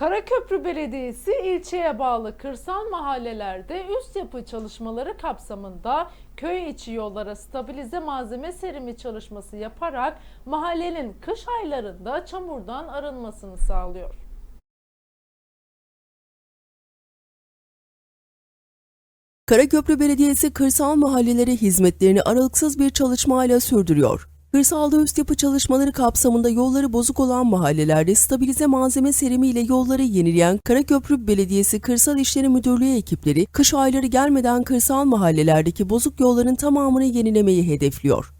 Karaköprü Belediyesi ilçeye bağlı kırsal mahallelerde üst yapı çalışmaları kapsamında köy içi yollara stabilize malzeme serimi çalışması yaparak mahallenin kış aylarında çamurdan arınmasını sağlıyor. Karaköprü Belediyesi kırsal mahallelere hizmetlerini aralıksız bir çalışmayla sürdürüyor. Kırsalda üst yapı çalışmaları kapsamında yolları bozuk olan mahallelerde stabilize malzeme serimiyle yolları yenileyen Karaköprü Belediyesi Kırsal İşleri Müdürlüğü ekipleri kış ayları gelmeden kırsal mahallelerdeki bozuk yolların tamamını yenilemeyi hedefliyor.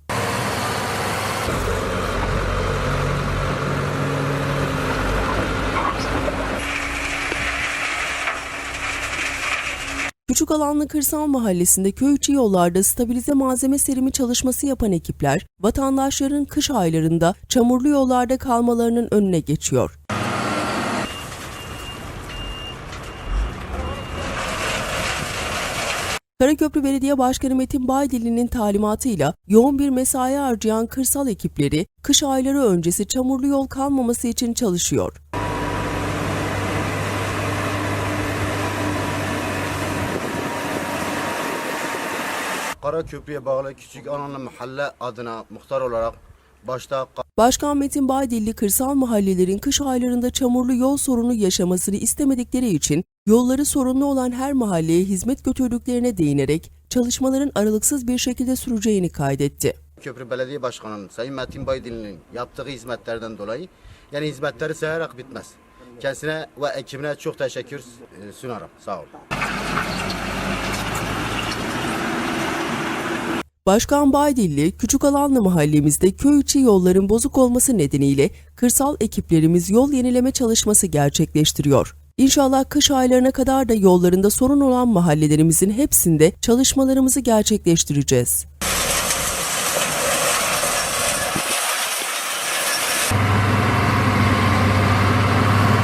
Küçük alanlı kırsal mahallesinde köy içi yollarda stabilize malzeme serimi çalışması yapan ekipler, vatandaşların kış aylarında çamurlu yollarda kalmalarının önüne geçiyor. Karaköprü Belediye Başkanı Metin Baydili'nin talimatıyla yoğun bir mesai harcayan kırsal ekipleri kış ayları öncesi çamurlu yol kalmaması için çalışıyor. Karaköprü'ye bağlı Küçük Ananlı Mahalle adına muhtar olarak başta Başkan Metin Baydilli kırsal mahallelerin kış aylarında çamurlu yol sorunu yaşamasını istemedikleri için yolları sorunlu olan her mahalleye hizmet götürdüklerine değinerek çalışmaların aralıksız bir şekilde süreceğini kaydetti. Köprü Belediye Başkanı'nın Sayın Metin Baydil'in yaptığı hizmetlerden dolayı yani hizmetleri sayarak bitmez. Kendisine ve ekibine çok teşekkür sunarım. Sağ olun. Başkan Baydilli, Küçük Alanlı mahallemizde köy içi yolların bozuk olması nedeniyle kırsal ekiplerimiz yol yenileme çalışması gerçekleştiriyor. İnşallah kış aylarına kadar da yollarında sorun olan mahallelerimizin hepsinde çalışmalarımızı gerçekleştireceğiz.